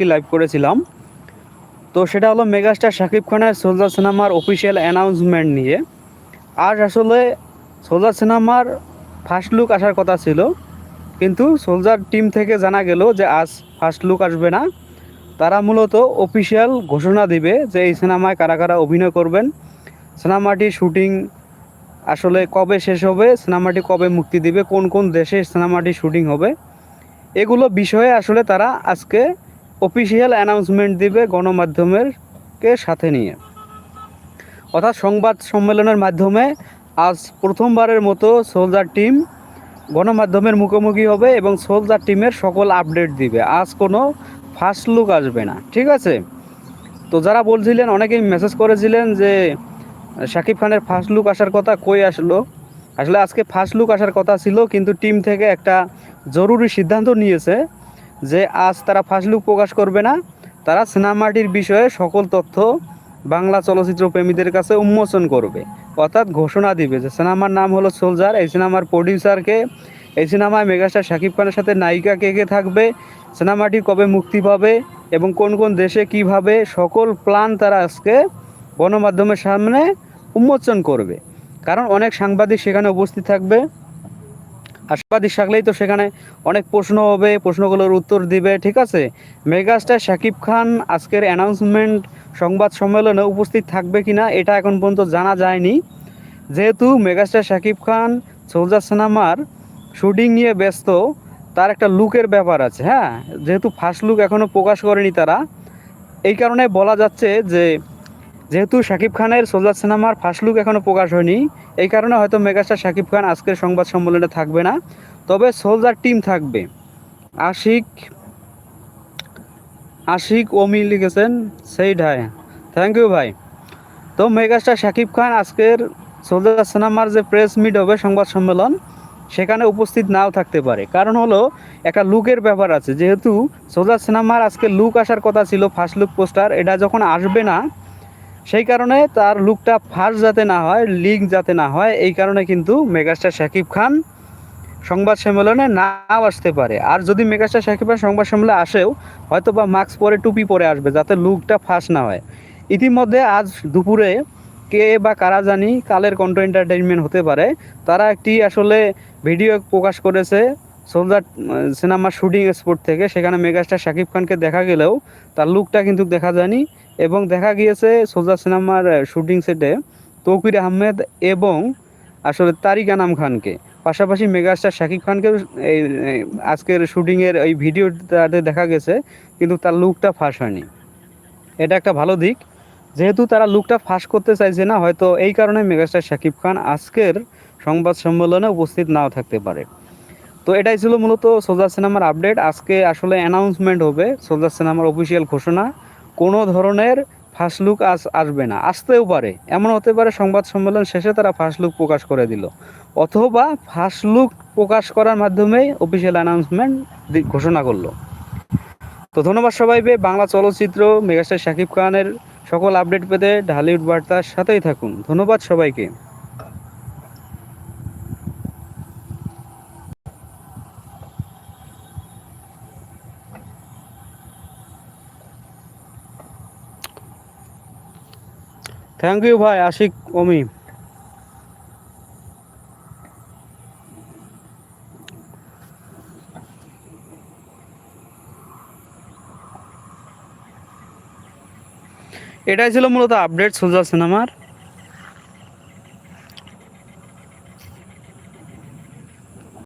কি লাইভ করেছিলাম? তো সেটা হলো মেগাস্টার শাকিব খানের সোলজার সিনেমার অফিসিয়াল অ্যানাউন্সমেন্ট নিয়ে। আজ আসলে সোলজার সিনেমার ফার্স্ট লুক আসার কথা ছিল, কিন্তু সোলজার টিম থেকে জানা গেল যে আজ ফার্স্ট লুক আসবে না। তারা মূলত অফিসিয়াল ঘোষণা দিবে যে এই সিনেমায় কারা কারা অভিনয় করবেন। সিনেমাটির শুটিং আসলে কবে শেষ হবে, সিনেমাটি কবে মুক্তি দিবে, কোন কোন দেশে সিনেমাটি শুটিং হবে, এগুলো বিষয়ে আসলে তারা আজকে অফিসিয়াল অ্যানাউন্সমেন্ট দিবে গণমাধ্যমের কে সাথে নিয়ে। অর্থাৎ সংবাদ সম্মেলনের মাধ্যমে আজ প্রথমবারের মতো সোলজার টিম গণমাধ্যমের মুখোমুখি হবে এবং সোলজার টিমের সকল আপডেট দিবে। আজ কোনো ফার্স্ট লুক আসবে না, ঠিক আছে? তো যারা বলছিলেন, অনেকেই মেসেজ করেছিলেন যে শাকিব খানের ফার্স্ট লুক আসার কথা কই আসলো? আসলে আজকে ফার্স্ট লুক আসার কথা ছিল, কিন্তু টিম থেকে একটা জরুরি সিদ্ধান্ত নিয়েছে। যে আজ তারা ফার্স্ট লুক প্রকাশ করবে না, তারা সিনেমাটির বিষয়ে সকল তথ্য বাংলা চলচ্চিত্র প্রেমীদের কাছে উন্মোচন করবে। অর্থাৎ ঘোষণা দিবে যে সিনেমার নাম হলো সোলজার, এই সিনেমার প্রডিউসারকে, এই সিনেমায় মেগাস্টার শাকিব খানের সাথে নায়িকা কে কে থাকবে, সিনেমাটি কবে মুক্তি পাবে এবং কোন কোন দেশে কীভাবে, সকল প্ল্যান তারা আজকে গণমাধ্যমের সামনে উন্মোচন করবে। কারণ অনেক সাংবাদিক সেখানে উপস্থিত থাকবে। সাংবাদিক থাকলেই তো সেখানে অনেক প্রশ্ন হবে, প্রশ্নগুলোর উত্তর দিবে, ঠিক আছে? মেগাস্টার শাকিব খান আজকের অ্যানাউন্সমেন্ট সংবাদ সম্মেলনে উপস্থিত থাকবে কিনা এটা এখন পর্যন্ত জানা যায়নি। যেহেতু মেগাস্টার শাকিব খান সোলজার সিনেমার শুটিং নিয়ে ব্যস্ত, তার একটা লুকের ব্যাপার আছে হ্যাঁ? যেহেতু ফার্স্ট লুক এখনও প্রকাশ করেনি তারা, এই কারণে বলা যাচ্ছে যে যেহেতু শাকিব খানের সোলজার সিনেমার ফার্স্ট লুক এখনও প্রকাশ হয়নি, এই কারণে হয়তো মেগাস্টার শাকিব খান আজকের সংবাদ সম্মেলনে থাকবে না। তবে সোলজার টিম থাকবে। আশিক আশিক ওমি লিখেছেন, সেই ঢাই। থ্যাংক ইউ ভাই। তো মেগাস্টার শাকিব খান আজকের সোলজার সিনেমার যে প্রেস মিট হবে সংবাদ সম্মেলন, সেখানে উপস্থিত নাও থাকতে পারে। কারণ হলো, একটা লুকের ব্যাপার আছে। যেহেতু সোলজার সিনেমার আজকে লুক আসার কথা ছিল ফার্স্ট লুক পোস্টার এটা যখন আসবে না সেই কারণে তার লুকটা ফার্স্ট যাতে না হয় লিক যাতে না হয়, এই কারণে কিন্তু মেগাস্টার শাকিব খান সংবাদ সম্মেলনে নাও আসতে পারে। আর যদি মেগাস্টার শাকিব খান সংবাদ সম্মেলনে আসেও হয়তো বা মাস্ক পরে, টুপি পরে আসবে, যাতে লুকটা ফার্স্ট না হয়। ইতিমধ্যে আজ দুপুরে কে বা কারা জানি কালের কন্ট এন্টারটেইনমেন্ট হতে পারে। তারা একটি আসলে ভিডিও প্রকাশ করেছে সোলজার সিনেমার শুটিং স্পট থেকে সেখানে মেগাস্টার শাকিব খানকে দেখা গেলেও তার লুকটা কিন্তু দেখা যায়নি এবং দেখা গিয়েছে সোলজার সিনেমার শুটিং সেটে তৌকির আহমেদ এবং আসলে তারিক আনাম খানকে। পাশাপাশি মেগাস্টার শাকিব খানকে এই এই, আজকের শুটিংয়ের এই ভিডিওটাতে দেখা গেছে, কিন্তু তার লুকটা ফাঁস হয়নি। এটা একটা ভালো দিক। যেহেতু তারা লুকটা ফাঁস করতে চাইছে না, হয়তো এই কারণে মেগাস্টার শাকিব খান আজকের সংবাদ সম্মেলনে উপস্থিত নাও থাকতে পারে। তো এটাই ছিল মূলত সোলজার সিনেমার আপডেট। আজকে আসলে অ্যানাউন্সমেন্ট হবে সোলজার সিনেমার অফিসিয়াল ঘোষণা। কোনো ধরনের ফার্স্ট লুক আজ আসবে না। আসতেও পারে। এমন হতে পারে সংবাদ সম্মেলন শেষে তারা ফার্স্ট লুক প্রকাশ করে দিল। অথবা ফার্স্ট লুক প্রকাশ করার মাধ্যমেই অফিসিয়াল অ্যানাউন্সমেন্ট ঘোষণা করল। তো ধন্যবাদ সবাইকে। বাংলা চলচ্চিত্র, মেগাস্টার শাকিব খানের সকল আপডেট পেতে ঢালিউড বার্তার সাথেই থাকুন। ধন্যবাদ সবাইকে। থ্যাংক ইউ ভাই আশিক অমি এটাই ছিল মূলত আপডেট সোজা সিনেমার।